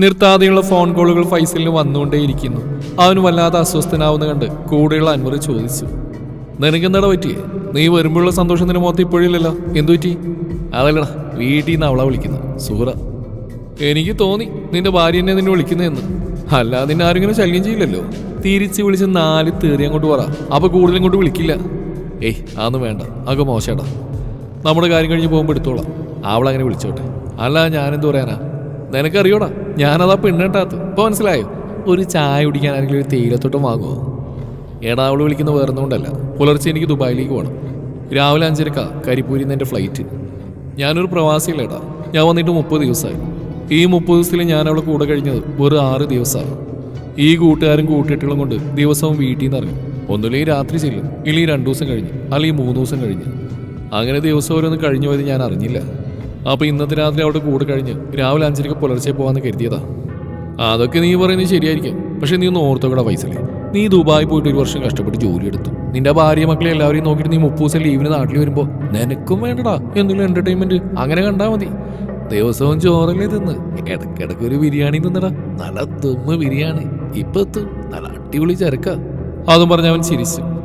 നിർത്താതെയുള്ള phone കോളുകൾ ഫൈസലിന് വന്നുകൊണ്ടേയിരിക്കുന്നു. അവന് വല്ലാതെ അസ്വസ്ഥനാവുന്ന കണ്ട് കൂടെയുള്ള അൻവർ ചോദിച്ചു. നിനക്കെന്താടാ പറ്റിയേ? നീ വരുമ്പോഴുള്ള സന്തോഷത്തിന് മൊത്തം ഇപ്പോഴില്ലല്ലോ. എന്തു പറ്റി? അതല്ലടാ വീട്ടിൽ നിന്ന് അവളെ വിളിക്കുന്നത് സൂറ എനിക്ക് തോന്നി നിന്റെ ഭാര്യ എന്നെ നിന്നെ വിളിക്കുന്നതെന്ന് അല്ലാതെ നിന്നെ ആരും ഇങ്ങനെ ശല്യം ചെയ്യില്ലല്ലോ. തിരിച്ച് വിളിച്ച് നാല് തേറി അങ്ങോട്ട് പറ. അപ്പൊ കൂടുതൽ ഇങ്ങോട്ട് വിളിക്കില്ല. ഏയ് അതൊന്നും വേണ്ട. അതൊക്കെ മോശടാ. നമ്മുടെ കാര്യം കഴിഞ്ഞ് പോകുമ്പോൾ എടുത്തോളാം. അവളങ്ങനെ വിളിച്ചോട്ടെ. അല്ല ഞാനെന്ത് പറയാനാ? നിനക്കറിയോടാ? ഞാനതാ പെണ്ണെട്ടാത്ത് ഇപ്പൊ മനസ്സിലായോ? ഒരു ചായ കുടിക്കാൻ ആരെങ്കിലും ഒരു തേയിലത്തോട്ടം വാങ്ങുമോ എടാ അവൾ വിളിക്കുന്ന വേറൊന്നുകൊണ്ടല്ല. പുലർച്ചെ എനിക്ക് ദുബായിലേക്ക് പോകണം രാവിലെ അഞ്ചരക്ക കരിപ്പൂരിൽ നിന്ന് എന്റെ ഫ്ലൈറ്റ്. ഞാനൊരു പ്രവാസിയല്ലേടാ ഞാൻ വന്നിട്ട് മുപ്പത് ദിവസമായി. ഈ മുപ്പത് ദിവസത്തിൽ ഞാൻ അവളെ കൂടെ കഴിഞ്ഞത് വെറും ആറ് ദിവസമാണ് ഈ കൂട്ടുകാരും കൂട്ടിയിട്ടുകളും കൊണ്ട് ദിവസവും വീട്ടിൽ നിന്ന് ഇറങ്ങും. ഒന്നുമില്ലെങ്കിൽ രാത്രി ചെല്ലും. ഇല്ലെങ്കിൽ രണ്ടു ദിവസം കഴിഞ്ഞ്. അല്ലെങ്കിൽ മൂന്ന് ദിവസം കഴിഞ്ഞ്. അങ്ങനെ ദിവസം ഓരോന്ന് കഴിഞ്ഞു പോയത് ഞാൻ അറിഞ്ഞില്ല. അപ്പൊ ഇന്നത്തെ രാത്രി അവിടെ കൂടെ കഴിഞ്ഞ് രാവിലെ അഞ്ചരക്ക് പുലർച്ചെ പോവാന്ന് കരുതിയതാ. അതൊക്കെ നീ പറയുന്നത് ശരിയായിരിക്കും. പക്ഷെ നീ ഒന്ന് ഓർത്തോക്കട പൈസലേ നീ ദുബായി പോയിട്ട് ഒരു വർഷം കഷ്ടപ്പെട്ട് ജോലി എടുത്തു. നിന്റെ ഭാര്യ മക്കളെ എല്ലാവരെയും നോക്കിയിട്ട് നീ മുപ്പത് ദിവസം ലീവിന് നാട്ടിൽ വരുമ്പോ നിനക്കും വേണ്ടടാ എന്തെങ്കിലും എന്റർടൈൻമെന്റ് അങ്ങനെ കണ്ടാ മതി. ദിവസവും ചോറല്ലേ തിന്ന്. ഇടയ്ക്കിടയ്ക്ക് ഒരു ബിരിയാണി തിന്നടാ. നല്ല തുമ്മ ബിരിയാണി. ഇപ്പൊ എത്തും നല്ല അടിപൊളി ചരക്ക. അതും പറഞ്ഞ് അവൻ ചിരിച്ചു.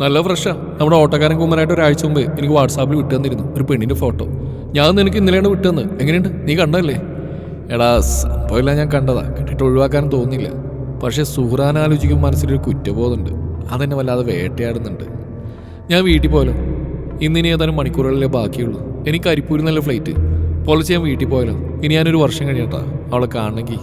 നല്ല ഫ്രഷാ നമ്മുടെ ഓട്ടോക്കാരൻ കുമ്മനായിട്ട് ഒരാഴ്ച മുമ്പ് എനിക്ക് വാട്സാപ്പിൽ വിട്ടു തന്നിരുന്നു ഒരു പെണ്ണിന്റെ ഫോട്ടോ ഞാൻ നിനക്ക് ഇന്നലെയാണ് വിട്ടുതന്ന് എങ്ങനെയുണ്ട്? നീ കണ്ടല്ലേ എടാ സംഭവമില്ല ഞാൻ കണ്ടതാ. കണ്ടിട്ട് ഒഴിവാക്കാൻ തോന്നില്ല പക്ഷേ സുഹ്രാൻ ആലോചിക്കുമ്പോൾ മനസ്സിലൊരു കുറ്റബോധമുണ്ട്. അതെന്നെ വല്ലാതെ വേട്ടയാടുന്നുണ്ട്. ഞാൻ വീട്ടിൽ പോയാലോ? ഇന്നിനി ഏതാനും മണിക്കൂറുകളിലേ ബാക്കിയുള്ളൂ. എനിക്ക് അരിപ്പൂരിൽ നല്ല ഫ്ലൈറ്റ് പോലെ ഞാൻ വീട്ടിൽ പോയാലോ? ഇനി ഞാനൊരു വർഷം കഴിയട്ടാ. അവളെ കാണണമെങ്കിൽ.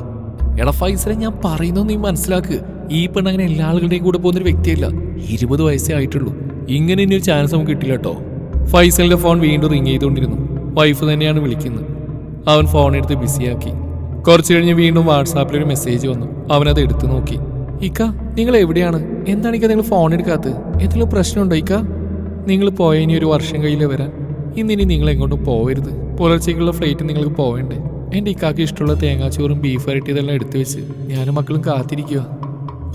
എടാ ഫൈസലെ ഞാൻ പറയുന്നത് നീ മനസ്സിലാക്ക്. ഈ പെണ്ണങ്ങനെ എല്ലാ ആളുകളുടെയും കൂടെ പോകുന്നൊരു വ്യക്തിയല്ല. ഇരുപത് വയസ്സേ ആയിട്ടുള്ളൂ. ഇങ്ങനെ ഇനി ഒരു ചാൻസ് നമുക്ക് കിട്ടില്ല കേട്ടോ ഫൈസലിന്റെ ഫോൺ വീണ്ടും റിങ് ചെയ്തുകൊണ്ടിരുന്നു. വൈഫ് തന്നെയാണ് വിളിക്കുന്നത്. അവൻ ഫോൺ എടുത്ത് ബിസിയാക്കി കുറച്ചു കഴിഞ്ഞ് വീണ്ടും വാട്സാപ്പിൽ ഒരു മെസ്സേജ് വന്നു. അവനത് എടുത്തു നോക്കി. ഇക്ക നിങ്ങൾ എവിടെയാണ്? എന്താണ് ഇക്ക നിങ്ങൾ ഫോൺ എടുക്കാത്തത്? എന്തെങ്കിലും പ്രശ്നമുണ്ടോ ഇക്ക? നിങ്ങൾ പോയ ഇനി ഒരു വർഷം കയ്യിൽ വരാൻ. ഇന്നിനി നിങ്ങൾ എങ്ങോട്ടും പോവരുത്. പുലർച്ചയ്ക്കുള്ള ഫ്ലൈറ്റ് നിങ്ങൾക്ക് പോവേണ്ടേ. എന്റെ ഇക്കാക്ക് ഇഷ്ടമുള്ള തേങ്ങാച്ചോറും ബീഫ് വരട്ടിയതെല്ലാം എടുത്തു വെച്ച് ഞാനും മക്കളും കാത്തിരിക്കുക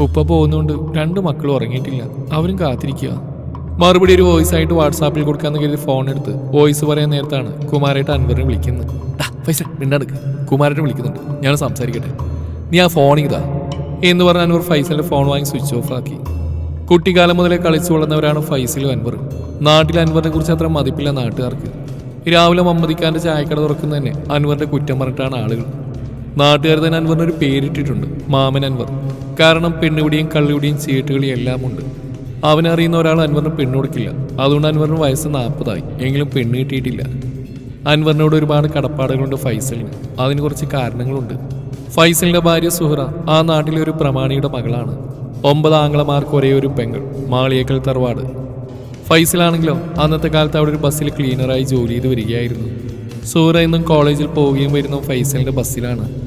ഉപ്പ പോകുന്നതുകൊണ്ട് രണ്ട് മക്കളും ഉറങ്ങിയിട്ടില്ല. അവരും കാത്തിരിക്കുക മറുപടി ഒരു വോയിസ് ആയിട്ട് വാട്സാപ്പിൽ കൊടുക്കാന്ന് കരുതി ഫോൺ എടുത്ത് വോയിസ് പറയാൻ നേരത്താണ് കുമാരേട്ട് അൻവറിനെ വിളിക്കുന്നത്. പൈസ മിണ്ടാടുക്ക് കുമാരേട്ട് വിളിക്കുന്നുണ്ട്. ഞാൻ സംസാരിക്കട്ടെ. നീ ആ ഫോൺ ഇതാ. എന്ന് പറഞ്ഞ അൻവർ ഫൈസലിന്റെ ഫോൺ വാങ്ങി സ്വിച്ച് ഓഫ് ആക്കി. കുട്ടിക്കാലം മുതലേ കളിച്ചു വളർന്നവരാണ് ഫൈസലും അൻവറും. നാട്ടിൽ അൻവറിനെ കുറിച്ച് അത്ര മതിപ്പില്ല നാട്ടുകാർക്ക്. രാവിലെ മമ്മദിക്കാന്റെ ചായക്കട തുറക്കുന്നതന്നെ അൻവറിന്റെ കുറ്റം പറഞ്ഞിട്ടാണ് ആളുകൾ. നാട്ടുകാർ തന്നെ അൻവറിന് ഒരു പേരിട്ടിട്ടുണ്ട്. മാമൻ അൻവർ. കാരണം പെണ്ണുപിടിയും കള്ളിയുടെയും ചീട്ടുകളും എല്ലാം ഉണ്ട്. അവനറിയുന്ന ഒരാൾ അൻവറിന് പെണ്ണ് കൊടുക്കില്ല. അതുകൊണ്ട് അൻവറിന് വയസ്സ് നാൽപ്പതായി. എങ്കിലും പെണ്ണ് കിട്ടിയിട്ടില്ല. അൻവറിനോട് ഒരുപാട് കടപ്പാടുകളുണ്ട് ഫൈസലിന്. അതിന് കുറച്ച് കാരണങ്ങളുണ്ട്. ഫൈസലിന്റെ ഭാര്യ സുഹറ ആ നാട്ടിലെ ഒരു പ്രമാണിയുടെ മകളാണ്. ഒമ്പത് ആംഗ്ലമാർക്ക് ഒരേ ഒരു പെങ്ങൾ. മാളിയേക്കൽ തറവാട്. ഫൈസലാണെങ്കിലോ അന്നത്തെ കാലത്ത് അവിടെ ഒരു ബസ്സിൽ ക്ലീനറായി ജോലി ചെയ്ത് വരികയായിരുന്നു. സൂറ ഇന്നും കോളേജിൽ പോവുകയും വരുന്ന ഫൈസലിന്റെ ബസ്സിലാണ്.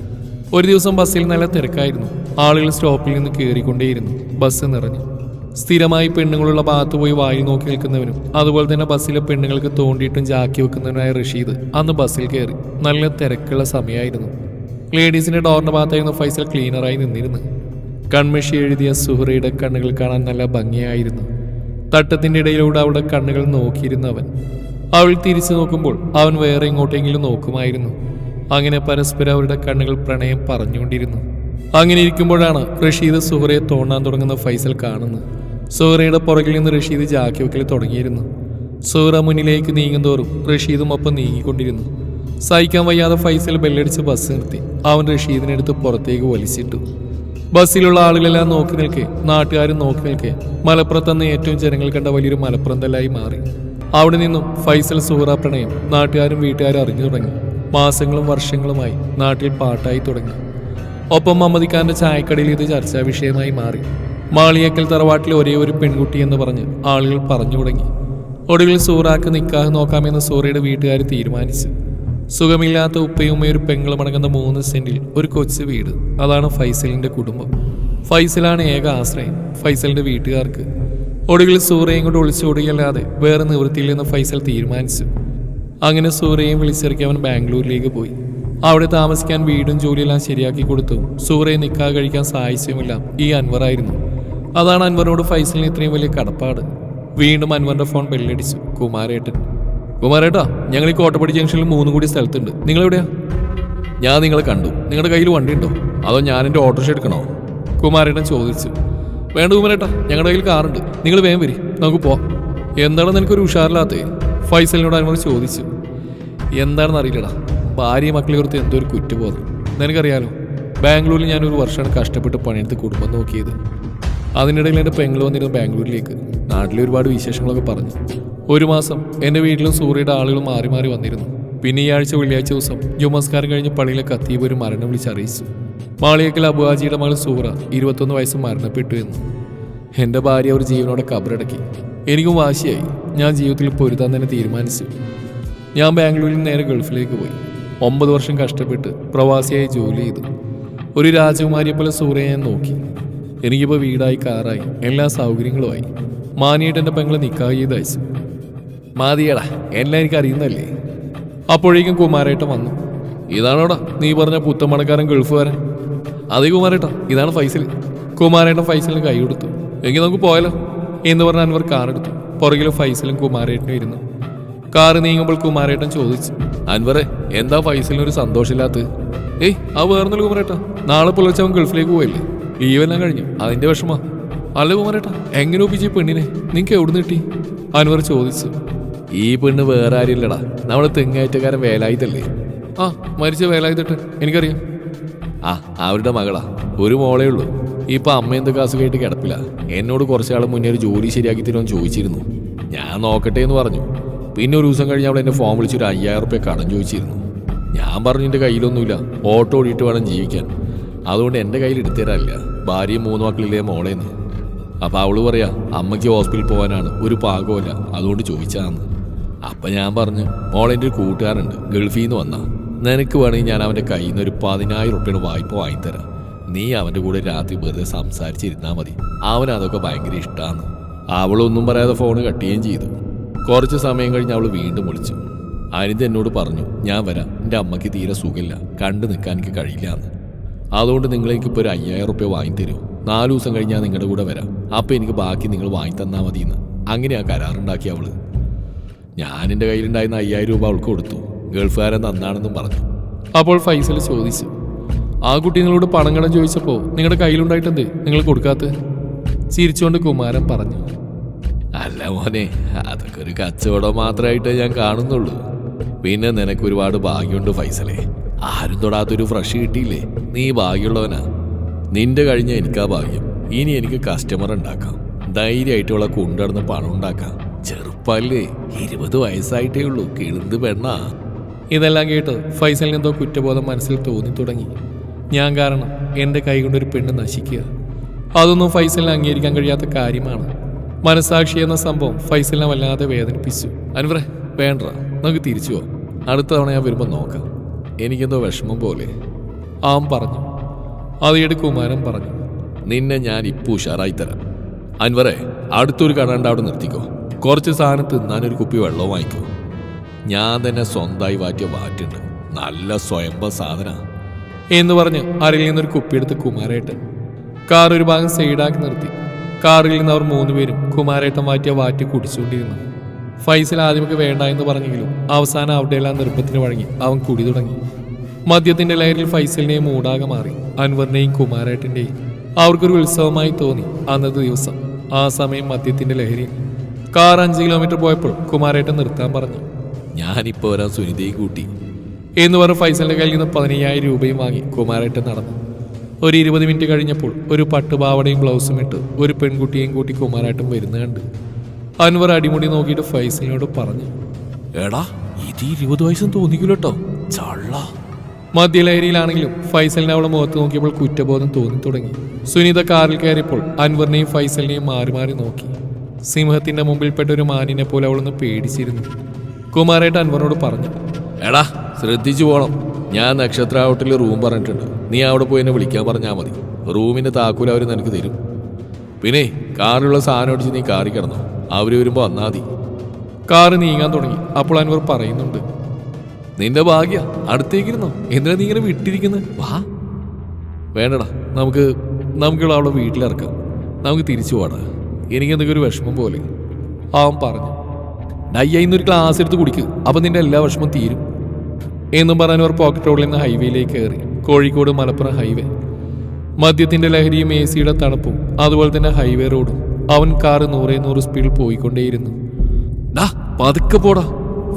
ഒരു ദിവസം ബസ്സിൽ നല്ല തിരക്കായിരുന്നു. ആളുകൾ സ്റ്റോപ്പിൽ നിന്ന് കയറിക്കൊണ്ടേയിരുന്നു ബസ് നിറഞ്ഞു. സ്ഥിരമായി പെണ്ണുങ്ങളുള്ള ഭാഗത്ത് പോയി വായി നോക്കി നിൽക്കുന്നവനും അതുപോലെ തന്നെ ബസ്സിലെ പെണ്ണുങ്ങൾക്ക് തോണ്ടിയിട്ടും ജാക്കി വെക്കുന്നവനായ റഷീദ് അന്ന് ബസ്സിൽ കയറി. നല്ല തിരക്കുള്ള സമയമായിരുന്നു. ലേഡീസിന്റെ ഡോറിന്റെ ഭാഗത്തായിരുന്നു ഫൈസൽ ക്ലീനറായി നിന്നിരുന്നു കൺമിഷി എഴുതിയ സുഹറയുടെ കണ്ണുകൾ കാണാൻ നല്ല ഭംഗിയായിരുന്നു. തട്ടത്തിന്റെ ഇടയിലൂടെ അവളുടെ കണ്ണുകൾ നോക്കിയിരുന്ന അവൻ അവൾ തിരിച്ചു നോക്കുമ്പോൾ അവൻ വേറെ എങ്ങോട്ടെങ്കിലും നോക്കുമായിരുന്നു. അങ്ങനെ പരസ്പരം അവരുടെ കണ്ണുകൾ പ്രണയം പറഞ്ഞുകൊണ്ടിരുന്നു. അങ്ങനെ ഇരിക്കുമ്പോഴാണ് റഷീദ് സുഹറയെ തോന്നാൻ തുടങ്ങുന്ന ഫൈസൽ കാണുന്നത്. സുഹറയുടെ പുറകിൽ നിന്ന് റഷീദ് ജാക്കി വെക്കൽ തുടങ്ങിയിരുന്നു. സുഹറ മുന്നിലേക്ക് നീങ്ങുന്തോറും റഷീദും ഒപ്പം നീങ്ങിക്കൊണ്ടിരുന്നു. സഹിക്കാൻ വയ്യാതെ ഫൈസൽ ബെല്ലടിച്ച് ബസ് നിർത്തി. അവൻ റഷീദിനെടുത്ത് പുറത്തേക്ക് വലിച്ചിട്ടു. ബസ്സിലുള്ള ആളുകളെല്ലാം നോക്കി നിൽക്കെ നാട്ടുകാരും നോക്കി നിൽക്കെ മലപ്പുറത്തെന്ന് ഏറ്റവും ജനങ്ങൾ കണ്ട വലിയൊരു മലപ്പുറന്തല്ലായി മാറി. അവിടെ നിന്നും ഫൈസൽ സുഹറ പ്രണയം നാട്ടുകാരും വീട്ടുകാരും അറിഞ്ഞു തുടങ്ങി. മാസങ്ങളും വർഷങ്ങളുമായി നാട്ടിൽ പാട്ടായി തുടങ്ങി. ഒപ്പം മമ്മദിക്കാരന്റെ ചായക്കടയിൽ ഇത് ചർച്ചാ വിഷയമായി മാറി. മാളിയക്കൽ തറവാട്ടിലെ ഒരേ ഒരു പെൺകുട്ടി എന്ന് പറഞ്ഞ് ആളുകൾ പറഞ്ഞു തുടങ്ങി. ഒടുവിൽ സൂറാക്ക് നിക്കാഹ് നോക്കാമെന്ന് സൂറയുടെ വീട്ടുകാർ തീരുമാനിച്ചു. സുഖമില്ലാത്ത ഉപ്പയും ഒരു പെങ്ങളും അടങ്ങുന്ന മൂന്ന് സെന്റിൽ ഒരു കൊച്ചു വീട്. അതാണ് ഫൈസലിന്റെ കുടുംബം. ഫൈസലാണ് ഏക ആശ്രയം ഫൈസലിന്റെ വീട്ടുകാർക്ക്. ഒടുവിൽ സൂറയും കൊണ്ട് ഒളിച്ചോടുകയല്ലാതെ വേറെ നിവൃത്തിയില്ലെന്ന് ഫൈസൽ തീരുമാനിച്ചു. അങ്ങനെ സൂറയും വിളിച്ചിറക്കി അവൻ ബാംഗ്ലൂരിലേക്ക് പോയി. അവിടെ താമസിക്കാൻ വീടും ജോലിയെല്ലാം ശരിയാക്കി കൊടുത്തു. സൂറയെ നിക്കാ കഴിക്കാൻ സഹായിച്ചുമില്ല ഈ അൻവറായിരുന്നു അതാണ് അൻവറിനോട് ഫൈസലിന് ഇത്രയും വലിയ കടപ്പാട്. വീണ്ടും അൻവറിന്റെ ഫോൺ ബെല്ലടിച്ചു. കുമാരേട്ടൻ. കുമാരേട്ടാ ഞങ്ങൾ ഈ കോട്ടപ്പടി ജംഗ്ഷനിൽ മൂന്നും കൂടി സ്ഥലത്തുണ്ട്. നിങ്ങൾ എവിടെയാ ഞാൻ നിങ്ങളെ കണ്ടു. നിങ്ങളുടെ കയ്യിൽ വണ്ടി ഉണ്ടോ അതോ ഞാൻ എന്റെ ഓട്ടോറിക്ഷ എടുക്കണോ? കുമാരേട്ടൻ ചോദിച്ചു. വേണ്ട കുമാരേട്ടാ ഞങ്ങളുടെ കയ്യിൽ കാറുണ്ട്. നിങ്ങൾ വേഗം വരി. നമുക്ക് പോവാം. എന്താണെന്ന് എനിക്കൊരു ഉഷാറില്ലാത്തേ ഫൈസലിനോട് അനുമതി ചോദിച്ചു എന്താണെന്ന് അറിയില്ലടാ. ഭാര്യ മക്കളെ കുറിച്ച് എന്തോ ഒരു കുറ്റുപോകുന്നു നിനക്കറിയാലോ ബാംഗ്ലൂരിൽ ഞാൻ ഒരു വർഷമാണ് കഷ്ടപ്പെട്ട് പണിയെടുത്ത് കുടുംബം നോക്കിയത്. അതിനിടയിൽ എന്റെ പെങ്ങൾ വന്നിരുന്നു ബാംഗ്ലൂരിലേക്ക്. നാട്ടിലെ ഒരുപാട് വിശേഷങ്ങളൊക്കെ പറഞ്ഞു. ഒരു മാസം എന്റെ വീട്ടിലും സൂര്യയുടെ ആളുകൾ മാറി മാറി വന്നിരുന്നു. പിന്നെ ഈ ആഴ്ച വെള്ളിയാഴ്ച ദിവസം ജുമസ്കാരം കഴിഞ്ഞ് പള്ളിയിലെ കത്തീബ് ഒരു മരണം വിളിച്ചറിയിച്ചു മാളിയേക്കൽ അബുഹാജിയുടെ മകൾ സൂറ ഇരുപത്തൊന്ന് വയസ്സ് മരണപ്പെട്ടു എന്ന്. എന്റെ ഭാര്യ ഒരു ജീവനോടെ കബറടക്കി. എനിക്കും വാശിയായി. ഞാൻ ജീവിതത്തിൽ പൊരുതാൻ തന്നെ തീരുമാനിച്ചു. ഞാൻ ബാംഗ്ലൂരിൽ നേരെ ഗൾഫിലേക്ക് പോയി. ഒമ്പത് വർഷം കഷ്ടപ്പെട്ട് പ്രവാസിയായി ജോലി ചെയ്തു. ഒരു രാജകുമാരിയെ പോലെ സൂര്യയെ ഞാൻ നോക്കി. എനിക്കിപ്പോൾ വീടായി കാറായി എല്ലാ സൗകര്യങ്ങളുമായി. മാനിയായിട്ട് എന്റെ പെങ്ങളെ നിക്കാഹ് ചെയ്ത് അയച്ചു. മാതിയടാ എല്ലാം എനിക്ക് അറിയുന്നല്ലേ അപ്പോഴേക്കും കുമാരേട്ടൻ വന്നു. ഇതാണോടാ നീ പറഞ്ഞ പുത്തമണക്കാരൻ ഗൾഫുകാരൻ? അതേ കുമാരേട്ടാ ഇതാണ് ഫൈസൽ കുമാരേട്ടൻ ഫൈസലിന് കൈ കൊടുത്തു. എങ്കിൽ നമുക്ക് പോയാലോ? എന്ന് പറഞ്ഞ അൻവർ കാറെടുത്തു പുറകിലും ഫൈസലും കുമാരേട്ടനും ഇരുന്നു. കാറ് നീങ്ങുമ്പോൾ കുമാരേട്ടൻ ചോദിച്ചു അൻവറെ എന്താ ഫൈസലിന് ഒരു സന്തോഷമില്ലാത്തത്? ഏയ് ആ വേറൊന്നുള്ള കുമാരേട്ടാ. നാളെ പുലർച്ചെ അവൻ ഗൾഫിലേക്ക് പോയല്ലേ. ലീവെല്ലാം കഴിഞ്ഞു. അതിന്റെ വിഷമാ അല്ല കുമാരേട്ടാ എങ്ങനെ ഒപ്പിച്ച് ഈ പെണ്ണിനെ? നിങ്ങൾക്ക് എവിടുന്ന് കിട്ടി? അൻവർ ചോദിച്ചു. ഈ പെണ്ണ് വേറെ ആരില്ലടാ നമ്മുടെ തെങ്ങേറ്റക്കാരൻ വേലായുധല്ലേ? ആ മരിച്ച വേലായുധട്ട് എനിക്കറിയാം. ആ അവരുടെ മകളാ. ഒരു മോളേ ഉള്ളൂ. ഇപ്പൊ അമ്മ എന്ത് കാസ് കേട്ട് കിടപ്പില്ല? എന്നോട് കുറച്ചാൾ മുന്നേ ഒരു ജോലി ശരിയാക്കി തരുമെന്ന് ചോദിച്ചിരുന്നു. ഞാൻ നോക്കട്ടെ എന്ന് പറഞ്ഞു. പിന്നെ ഒരു ദിവസം കഴിഞ്ഞ് അവൾ എന്നെ ഫോൺ വിളിച്ചൊരു അയ്യായിരം റുപ്യ കടം ചോദിച്ചിരുന്നു. ഞാൻ പറഞ്ഞു എന്റെ കയ്യിലൊന്നുമില്ല. ഓട്ടോ ഓടിയിട്ട് വേണം ജീവിക്കാൻ. അതുകൊണ്ട് എന്റെ കയ്യിൽ എടുത്തുതരാനില്ല ഭാര്യയും മൂന്ന് മക്കളില്ലേ മോളേന്ന്. അപ്പൊ അവൾ പറയാ അമ്മയ്ക്ക് ഹോസ്പിറ്റലിൽ പോകാനാണ്. ഒരു പാകമല്ല അതുകൊണ്ട് ചോദിച്ചാന്ന് അപ്പൊ ഞാൻ പറഞ്ഞു മോളെന്റെ ഒരു കൂട്ടുകാരുണ്ട് ഗൾഫിൽ നിന്ന് വന്നാ. നിനക്ക് വേണമെങ്കിൽ ഞാൻ അവന്റെ കയ്യിൽ നിന്ന് ഒരു പതിനായിരം റുപ്യയുടെ വായ്പ വാങ്ങിത്തരാം. നീ അവന്റെ കൂടെ രാത്രി വെറുതെ സംസാരിച്ചിരുന്നാൽ മതി. അവൻ അതൊക്കെ ഭയങ്കര ഇഷ്ടമാണ് അവളൊന്നും പറയാതെ ഫോൺ കട്ടുകയും ചെയ്തു. കുറച്ച് സമയം കഴിഞ്ഞ് അവൾ വീണ്ടും വിളിച്ചു. അനിത എന്നോട് പറഞ്ഞു ഞാൻ വരാം. എന്റെ അമ്മയ്ക്ക് തീരെ സുഖമില്ല. കണ്ടു നിൽക്കാൻ എനിക്ക് കഴിയില്ല എന്ന് അതുകൊണ്ട് നിങ്ങളെനിക്ക് ഇപ്പോൾ ഒരു അയ്യായിരം റുപ്യ വാങ്ങി തരൂ. നാല് ദിവസം കഴിഞ്ഞ് ഞാൻ നിങ്ങളുടെ കൂടെ വരാം. അപ്പോൾ എനിക്ക് ബാക്കി നിങ്ങൾ വാങ്ങി തന്നാൽ മതി എന്ന് അങ്ങനെയാ കരാറുണ്ടാക്കി അവൾ. ഞാൻ എന്റെ കയ്യിലുണ്ടായിരുന്ന അയ്യായിരം രൂപ അവൾക്ക് കൊടുത്തു. ഗൾഫുകാരൻ നന്നാണെന്നും പറഞ്ഞു. അപ്പോൾ ഫൈസൽ ചോദിച്ചു ആ കുട്ടി നിങ്ങളോട് പണം കടം ചോദിച്ചപ്പോൾ നിങ്ങളുടെ കയ്യിലുണ്ടായിട്ടെന്തേ? നിങ്ങൾ കൊടുക്കാത്ത? ചിരിച്ചുകൊണ്ട് കുമാരൻ പറഞ്ഞു. അല്ല മോനെ അതൊക്കെ ഒരു കച്ചവടം മാത്രമായിട്ട് ഞാൻ കാണുന്നുള്ളൂ. പിന്നെ നിനക്ക് ഒരുപാട് ഭാഗ്യമുണ്ട് ഫൈസലെ. ആരും തൊടാത്തൊരു ഫ്രഷ് കിട്ടിയില്ലേ? നീ ഭാഗ്യമുള്ളവനാ. നിന്റെ കഴിഞ്ഞ എനിക്കാ ഭാഗ്യം. ഇനി എനിക്ക് കസ്റ്റമർ ഉണ്ടാക്കാം. ധൈര്യമായിട്ടുള്ള കൊണ്ടുനടന്ന് പണം ഉണ്ടാക്കാം. ചെറുപ്പല്ലേ ഇരുപത് വയസ്സായിട്ടേ ഉള്ളൂ. കിളുന്ത് പെണ്ണാ. ഇതെല്ലാം കേട്ട് ഫൈസലിന് എന്തോ കുറ്റബോധം മനസ്സിൽ തോന്നി തുടങ്ങി. ഞാൻ കാരണം എന്റെ കൈ കൊണ്ടൊരു പെണ്ണ് നശിക്കുക. അതൊന്നും ഫൈസലിന് അംഗീകരിക്കാൻ കഴിയാത്ത കാര്യമാണ്. മനസാക്ഷി എന്ന സംഭവം ഫൈസലിനെ വല്ലാതെ വേദനിപ്പിച്ചു. അനുവറെ വേണ്ട നമുക്ക് തിരിച്ചു പോകാം. അടുത്ത തവണ ഞാൻ വരുമ്പോൾ നോക്കാം. എനിക്കെന്തോ വിഷമം പോലെ. ആം പറഞ്ഞു. അതേട് കുമാരൻ പറഞ്ഞു നിന്നെ ഞാൻ ഇപ്പോൾ ഉഷാറായി തരാം. അൻവറെ അടുത്തൊരു കടണ്ട അവിടെ നിർത്തിക്കോ. കുറച്ച് സാധനം തിന്നാനൊരു കുപ്പി വെള്ളവും വാങ്ങിക്കോ. ഞാൻ തന്നെ സ്വന്തമായി വാറ്റിയ വാറ്റുണ്ട്. നല്ല സ്വയംഭ സാധന. എന്ന് പറഞ്ഞ് അരയിൽ നിന്നൊരു കുപ്പിയെടുത്ത് കുമാരേട്ടൻ. കാർ ഒരു ഭാഗം സൈഡാക്കി നിർത്തി. കാറിൽ നിന്ന് അവർ മൂന്നുപേരും കുമാരേട്ടൻ വാറ്റിയ വാറ്റി കുടിച്ചുകൊണ്ടിരുന്നു. ഫൈസൽ ആദ്യമൊക്കെ വേണ്ട എന്ന് പറഞ്ഞെങ്കിലും അവസാനം അവിടെയെല്ലാം നിർബന്ധത്തിന് വഴങ്ങി അവൻ കുടി തുടങ്ങി. മദ്യത്തിന്റെ ലയറിൽ ഫൈസലിനെയും മൂടാകെ മാറി അൻവറിനെയും കുമാരേട്ടന്റെയും. അവർക്കൊരു ഉത്സവമായി തോന്നി അന്നത്തെ ദിവസം ആ സമയം മദ്യത്തിന്റെ ലഹരി. കാർ അഞ്ച് കിലോമീറ്റർ പോയപ്പോൾ കുമാരേട്ടൻ നിർത്താൻ പറഞ്ഞു. ഞാനിപ്പോ വരാൻ സുനിതയും കൂട്ടി എന്ന് പറഞ്ഞ് ഫൈസലിന്റെ കയ്യിൽ നിന്ന് പതിനയ്യായിരം രൂപയും വാങ്ങി കുമാരേട്ടൻ നടന്നു. ഒരു ഇരുപത് മിനിറ്റ് കഴിഞ്ഞപ്പോൾ ഒരു പട്ടുപാവടയും ബ്ലൗസും ഇട്ട് ഒരു പെൺകുട്ടിയെയും കൂട്ടി കുമാരേട്ടൻ വരുന്ന കണ്ട്. അൻവർ അടിമുടി നോക്കിയിട്ട് ഫൈസലിനോട് പറഞ്ഞു എടാ ഇത് ഇരുപത് വയസ്സും തോന്നിക്കില്ലട്ടോ ചള്ള. മദ്യലഹരിയിലാണെങ്കിലും ഫൈസലിനെ അവളെ മുഖത്ത് നോക്കിയപ്പോൾ കുറ്റബോധം തോന്നി തുടങ്ങി സുനിത കാറിൽ കയറിയപ്പോൾ അൻവറിനെയും ഫൈസലിനെയും മാറി മാറി നോക്കി. സിംഹത്തിന്റെ മുമ്പിൽപ്പെട്ട ഒരു മാനിനെ പോലെ അവളൊന്ന് പേടിച്ചിരുന്നു. കുമാരേട്ട അൻവറിനോട് പറഞ്ഞു എടാ ശ്രദ്ധിച്ചു പോണം. ഞാൻ നക്ഷത്ര ഹോട്ടലിൽ റൂം പറഞ്ഞിട്ടുണ്ട്. നീ അവിടെ പോയി എന്നെ വിളിക്കാൻ പറഞ്ഞാൽ മതി. റൂമിന്റെ താക്കോൽ അവർ നിനക്ക് തരും. പിന്നെ കാറിലുള്ള സാധനം അടിച്ച് നീ കാറി കിടന്നു. അവർ വരുമ്പോൾ വന്നാൽ മതി. കാറ് നീങ്ങാൻ തുടങ്ങി. അപ്പോൾ അൻവർ പറയുന്നുണ്ട്. നിന്റെ ഭാഗ്യ അടുത്തേക്കിരുന്നോ? എന്തിനാ നീ ഇങ്ങനെ വിട്ടിരിക്കുന്നത് വാ. വേണ്ടടാ നമുക്ക് നമുക്കുള്ള അവളെ വീട്ടിലിറക്കാം നമുക്ക് തിരിച്ചു പോടാ. എനിക്ക് എന്തെങ്കിലും ഒരു വിഷമം പോലെ. അവൻ പറഞ്ഞു. ഡയ്യ ഇന്നൊരു ക്ലാസ് എടുത്ത് കുടിക്കുക അപ്പം നിന്റെ എല്ലാ വിഷമം തീരും. എന്നും പറഞ്ഞ് പോക്കറ്റ് റോഡിൽ നിന്ന് ഹൈവേയിലേക്ക് കയറി. കോഴിക്കോട് മലപ്പുറം ഹൈവേ മദ്യത്തിന്റെ ലഹരിയും എ സിയുടെ തണുപ്പും അതുപോലെ തന്നെ ഹൈവേ റോഡും അവൻ കാറ് നൂറേ നൂറ് സ്പീഡിൽ പോയിക്കൊണ്ടേയിരുന്നു. പതുക്കെ പോടാ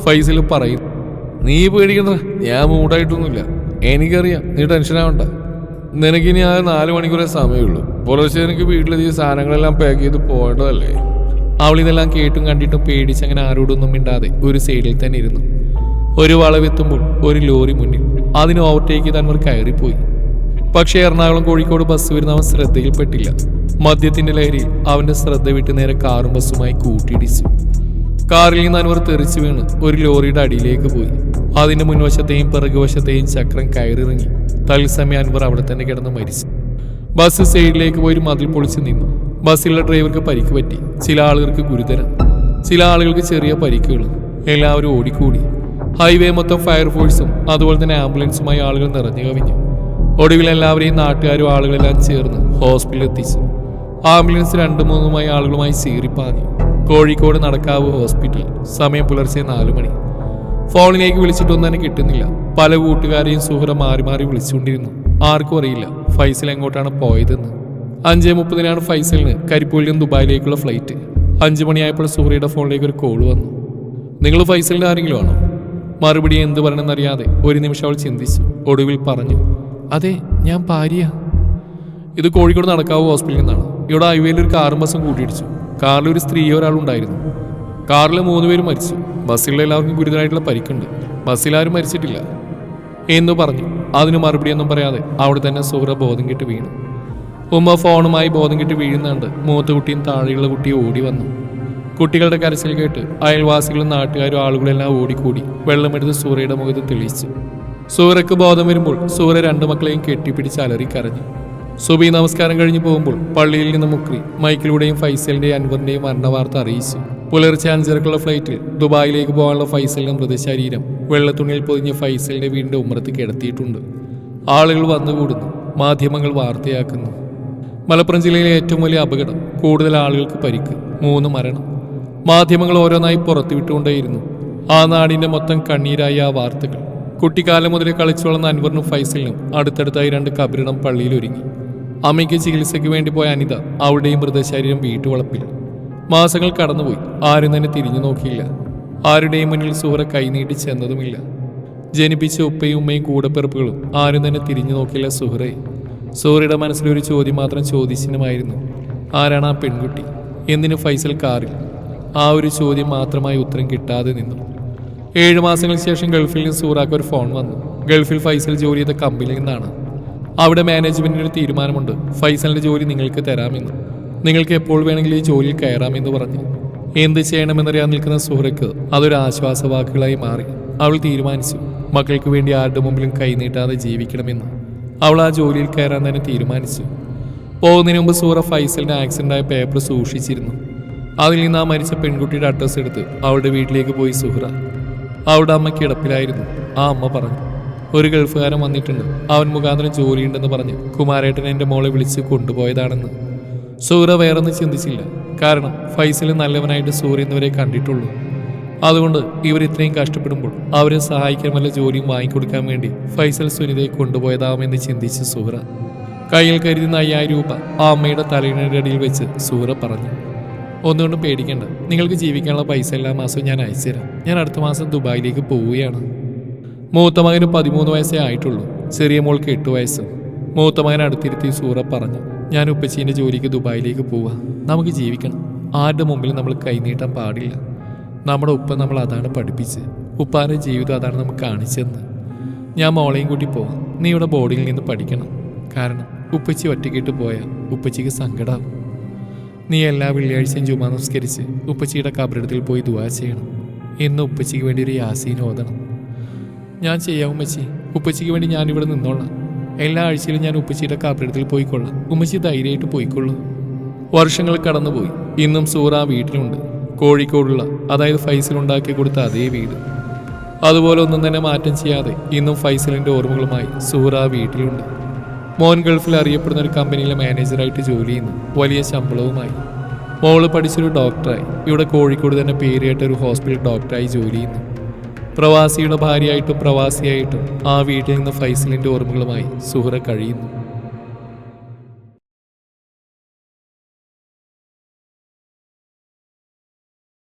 ഫൈസൽ പറയുന്നു നീ പേടിക്കണ്ട ഞാൻ മൂടായിട്ടൊന്നുമില്ല. എനിക്കറിയാം നീ ടെൻഷൻ ആവണ്ട. നിനക്കിനി ആ നാല് മണിക്കൂറേ സമയമുള്ളൂ. പുലർച്ചെ എനിക്ക് വീട്ടിലെത്തിയ സാധനങ്ങളെല്ലാം പാക്ക് ചെയ്ത് പോകേണ്ടതല്ലേ? അവളിതെല്ലാം കേട്ടും കണ്ടിട്ടും പേടിച്ച് അങ്ങനെ ആരോടൊന്നും മിണ്ടാതെ ഒരു സൈഡിൽ തന്നെ ഇരുന്നു. ഒരു വളവെത്തുമ്പോൾ ഒരു ലോറി മുന്നിൽ. അതിന് ഓവർടേക്ക് അവർ കയറിപ്പോയി. പക്ഷേ എറണാകുളം കോഴിക്കോട് ബസ് വരുന്ന അവൻ ശ്രദ്ധയിൽപ്പെട്ടില്ല. മദ്യത്തിന്റെ ലഹരിയിൽ അവന്റെ ശ്രദ്ധ വിട്ട് നേരെ കാറും ബസ്സുമായി കൂട്ടിയിടിച്ചു. കാറിൽ നിന്ന് അൻവർ തെറിച്ചു വീണ് ഒരു ലോറിയുടെ അടിയിലേക്ക് പോയി. അതിന്റെ മുൻവശത്തെയും പിറകുവശത്തെയും ചക്രം കയറിറങ്ങി. തത്സമയം അൻവർ അവിടെ തന്നെ കിടന്ന് മരിച്ചു. ബസ് സൈഡിലേക്ക് പോയി ഒരു മതിൽ പൊളിച്ച് നിന്നു. ബസ്സിലുള്ള ഡ്രൈവർക്ക് പരിക്ക് പറ്റി. ചില ആളുകൾക്ക് ഗുരുതരം. ചില ആളുകൾക്ക് ചെറിയ പരിക്കുകളും എല്ലാവരും ഓടിക്കൂടി. ഹൈവേ മൊത്തം ഫയർഫോഴ്സും അതുപോലെ തന്നെ ആംബുലൻസുമായി ആളുകൾ നിറഞ്ഞു കവിഞ്ഞു. ഒടുവിൽ എല്ലാവരെയും നാട്ടുകാരും ആളുകളെല്ലാം ചേർന്ന് ഹോസ്പിറ്റലിൽ എത്തിച്ചു. ആംബുലൻസ് രണ്ടു മൂന്നുമായി ആളുകളുമായി സീറിപ്പാങ്ങി കോഴിക്കോട് നടക്കാവ് ഹോസ്പിറ്റൽ. സമയം പുലർച്ചെ നാലു മണി. ഫോണിലേക്ക് വിളിച്ചിട്ടൊന്നും തന്നെ കിട്ടുന്നില്ല. പല കൂട്ടുകാരെയും സുഹൃ മാറി മാറി വിളിച്ചുകൊണ്ടിരുന്നു. ആർക്കും അറിയില്ല ഫൈസൽ എങ്ങോട്ടാണ് പോയതെന്ന്. അഞ്ചേ മുപ്പതിനാണ് ഫൈസലിന് കരിപ്പൂരിൽ നിന്ന് ദുബായിലേക്കുള്ള ഫ്ലൈറ്റ്. അഞ്ചു മണിയായപ്പോൾ സുഹൃയുടെ ഫോണിലേക്ക് ഒരു കോൾ വന്നു. നിങ്ങൾ ഫൈസലിന്റെ ആരെങ്കിലും ആണോ? മറുപടി എന്ത് പറയണമെന്നറിയാതെ ഒരു നിമിഷം അവൾ ചിന്തിച്ചു. ഒടുവിൽ പറഞ്ഞു അതെ ഞാൻ ഭാര്യ. ഇത് കോഴിക്കോട് നടക്കാവ് ഹോസ്പിറ്റലിൽ നിന്നാണ്. ഇവിടെ ഹൈവേയിൽ ഒരു കാറും ബസ്സും കൂട്ടിയിടിച്ചു. കാറിൽ ഒരു സ്ത്രീ ഒരാളുണ്ടായിരുന്നു. കാറിൽ മൂന്ന് പേര് മരിച്ചു. ബസ്സിലുള്ള എല്ലാവർക്കും ഗുരുതരമായിട്ടുള്ള പരിക്കുണ്ട്. ബസ്സിലാരും മരിച്ചിട്ടില്ല. എന്ന് പറഞ്ഞു. അതിന് മറുപടിയൊന്നും പറയാതെ അവിടെ തന്നെ സുഹൃ ബോധം കെട്ട് വീണു. ഉമ്മ ഫോണുമായി ബോധം കെട്ട് വീഴുന്നുണ്ട് മൂത്ത കുട്ടിയും താഴെയുള്ള കുട്ടിയും ഓടി വന്നു. കുട്ടികളുടെ കരച്ചിൽ കേട്ട് അയൽവാസികളും നാട്ടുകാരും ആളുകളെല്ലാം ഓടിക്കൂടി വെള്ളമെടുത്ത് സൂറയുടെ മുഖത്ത് തെളിയിച്ചു. സൂറയ്ക്ക് ബോധം വരുമ്പോൾ സൂറ രണ്ടു മക്കളെയും കെട്ടിപ്പിടിച്ച് അലറി കരഞ്ഞു. സുബി നമസ്കാരം കഴിഞ്ഞു പോകുമ്പോൾ പള്ളിയിൽ നിന്ന് മുക്രി മൈക്കിലൂടെയും ഫൈസലിന്റെയും അൻവറിന്റെയും മരണവാർത്ത അറിയിച്ചു. പുലർച്ചെ അഞ്ചരക്കുള്ള ഫ്ലൈറ്റിൽ ദുബായിലേക്ക് പോകാനുള്ള ഫൈസലിന്റെ മൃതശരീരം വെള്ളത്തുണിയിൽ പൊതിഞ്ഞ് ഫൈസലിന്റെ വീടിന്റെ ഉമ്മറത്ത് കിടത്തിയിട്ടുണ്ട്. ആളുകൾ വന്നുകൂടുന്നു മാധ്യമങ്ങൾ വാർത്തയാക്കുന്നു. മലപ്പുറം ജില്ലയിലെ ഏറ്റവും വലിയ അപകടം കൂടുതൽ ആളുകൾക്ക് പരിക്ക് മൂന്ന് മരണം. മാധ്യമങ്ങൾ ഓരോന്നായി പുറത്തുവിട്ടുകൊണ്ടേയിരുന്നു. ആ നാടിന്റെ മൊത്തം കണ്ണീരായ ആ വാർത്തകൾ. കുട്ടിക്കാലം മുതൽ കളിച്ചു വളർന്ന അൻവറിനും ഫൈസലിനും അടുത്തടുത്തായി രണ്ട് കബറിടം പള്ളിയിൽ ഒരുങ്ങി. അമ്മയ്ക്ക് ചികിത്സയ്ക്ക് വേണ്ടി പോയ അനിത അവളുടെയും മൃതശരീരം വീട്ടുവളപ്പിൽ. മാസങ്ങൾ കടന്നുപോയി. ആരും തന്നെ തിരിഞ്ഞു നോക്കിയില്ല. ആരുടെയും മുന്നിൽ സുഹറ കൈനീട്ടി ചെന്നതുമില്ല. ജനിപ്പിച്ച ഉപ്പയും ഉമ്മയും കൂടപ്പിറപ്പുകളും ആരും തന്നെ തിരിഞ്ഞു നോക്കിയില്ല സുഹറെ സൂറയുടെ മനസ്സിലൊരു ചോദ്യം മാത്രം ചോദിച്ചിനുമായിരുന്നു ആരാണ് ആ പെൺകുട്ടി? എന്തിനു ഫൈസൽ കാറിൽ? ആ ഒരു ചോദ്യം മാത്രമായി ഉത്തരം കിട്ടാതെ നിന്നു. ഏഴ് മാസങ്ങൾക്ക് ശേഷം ഗൾഫിൽ നിന്ന് സൂറാക്ക് ഒരു ഫോൺ വന്നു. ഗൾഫിൽ ഫൈസൽ ജോലി ചെയ്ത കമ്പനിയിൽ നിന്നാണ്. അവിടെ മാനേജ്മെന്റിന് ഒരു തീരുമാനമുണ്ട്. ഫൈസലിന്റെ ജോലി നിങ്ങൾക്ക് തരാമെന്ന്. നിങ്ങൾക്ക് എപ്പോൾ വേണമെങ്കിലും ഈ ജോലിയിൽ കയറാമെന്ന് പറഞ്ഞു. എന്ത് ചെയ്യണമെന്നറിയാൻ നിൽക്കുന്ന സുഹൃക്ക് അതൊരു ആശ്വാസ വാക്കുകളായി മാറി. അവൾ തീരുമാനിച്ചു. മക്കൾക്ക് വേണ്ടി ആരുടെ മുമ്പിലും കൈനീട്ടാതെ ജീവിക്കണമെന്ന്. അവൾ ആ ജോലിയിൽ കയറാൻ തന്നെ തീരുമാനിച്ചു. പോകുന്നതിന് മുമ്പ് സൂറ ഫൈസലിന്റെ ആക്സിഡന്റായ പേപ്പർ സൂക്ഷിച്ചിരുന്നു. അതിൽ നിന്ന് ആ മരിച്ച പെൺകുട്ടിയുടെ അഡ്രസ്സ് എടുത്ത് അവളുടെ വീട്ടിലേക്ക് പോയി സുഹ്ര അവളുടെ അമ്മ കിടപ്പിലായിരുന്നു. ആ അമ്മ പറഞ്ഞു ഒരു ഗൾഫുകാരൻ വന്നിട്ടുണ്ട്. അവൻ മുഖാന്തരം ജോലിയുണ്ടെന്ന് പറഞ്ഞ് കുമാരേട്ടൻ എന്റെ മോളെ വിളിച്ച് കൊണ്ടുപോയതാണെന്ന്. സൂറ വേറൊന്നും ചിന്തിച്ചില്ല. കാരണം ഫൈസൽ നല്ലവനായിട്ട് സൂര്യ എന്നിവരെ കണ്ടിട്ടുള്ളൂ. അതുകൊണ്ട് ഇവർ ഇത്രയും കഷ്ടപ്പെടുമ്പോൾ അവരെ സഹായിക്കാൻ വല്ല ജോലിയും വാങ്ങിക്കൊടുക്കാൻ വേണ്ടി ഫൈസൽ സുനിതയെ കൊണ്ടുപോയതാമെന്ന് ചിന്തിച്ച് സൂര കയ്യിൽ കരുതുന്ന അയ്യായിരം രൂപ ആ അമ്മയുടെ തലയിണയുടെ അടിയിൽ വെച്ച് സൂര പറഞ്ഞു. ഒന്നുകൊണ്ടും പേടിക്കണ്ട. നിങ്ങൾക്ക് ജീവിക്കാനുള്ള പൈസ എല്ലാ മാസവും ഞാൻ അയച്ചുതരാം ഞാൻ അടുത്ത മാസം ദുബായിലേക്ക് പോവുകയാണ്. മൂത്ത മകന് പതിമൂന്ന് വയസ്സേ ആയിട്ടുള്ളൂ. ചെറിയ മോൾക്ക് എട്ട് വയസ്സ്. മൂത്ത മകൻ അടുത്തിരുത്തി സൂറ പറഞ്ഞു ഞാൻ ഉപ്പച്ചീന്റെ ജോലിക്ക് ദുബായിലേക്ക് പോവാ. നമുക്ക് ജീവിക്കണം. ആരുടെ മുമ്പിൽ നമ്മൾ കൈനീട്ടാൻ പാടില്ല. നമ്മുടെ ഉപ്പ നമ്മൾ അതാണ് പഠിപ്പിച്ച്. ഉപ്പാന്റെ ജീവിതം അതാണ് നമുക്ക് കാണിച്ചതെന്ന് ഞാൻ മോളെയും കൂട്ടി പോവാം. നീ ഇവിടെ ബോർഡിൽ നിന്ന് പഠിക്കണം. കാരണം ഉപ്പച്ചി ഒറ്റയ്ക്കിട്ട് പോയാൽ ഉപ്പച്ചിക്ക് സങ്കടമാവും നീ എല്ലാ വെള്ളിയാഴ്ചയും ജുമാ നമസ്കരിച്ച് ഉപ്പച്ചിയുടെ കബറിടത്തിൽ പോയി ദുവാ ചെയ്യണം. എന്ന് ഉപ്പച്ചിക്ക് വേണ്ടി ഒരു യാസീൻ ഓതണം. ഞാൻ ചെയ്യാം ഉമ്മച്ചി. ഉപ്പച്ചിക്ക് വേണ്ടി ഞാൻ ഇവിടെ നിന്നോളാം. എല്ലാ ആഴ്ചയിലും ഞാൻ ഉപ്പച്ചിയുടെ കബറിടത്തിൽ പോയിക്കൊള്ളാം. ഉമ്മച്ചി ധൈര്യമായിട്ട് പോയിക്കൊള്ളൂ. വർഷങ്ങൾ കടന്നുപോയി. ഇന്നും സൂറ ആ വീട്ടിലുണ്ട്. കോഴിക്കോടുള്ള അതായത് ഫൈസൽ ഉണ്ടാക്കി കൊടുത്ത അതേ വീട്. അതുപോലെ ഒന്നും തന്നെ മാറ്റം ചെയ്യാതെ ഇന്നും ഫൈസലിന്റെ ഓർമ്മകളുമായി സൂറ വീട്ടിലുണ്ട്. മോൻ ഗൾഫിൽ അറിയപ്പെടുന്ന ഒരു കമ്പനിയിലെ മാനേജറായിട്ട് ജോലി ചെയ്യുന്നു. വലിയ ശമ്പളവുമായി. മോൾ പഠിച്ചൊരു ഡോക്ടറായി. ഇവിടെ കോഴിക്കോട് തന്നെ പേരുകേട്ട ഒരു ഹോസ്പിറ്റൽ ഡോക്ടറായി ജോലി ചെയ്യുന്നു. പ്രവാസിയുടെ ഭാര്യയായിട്ടും പ്രവാസിയായിട്ടും ആ വീട്ടിൽ നിന്ന് ഫൈസലിന്റെ ഓർമ്മകളുമായി സുഹറ കഴിയുന്നു.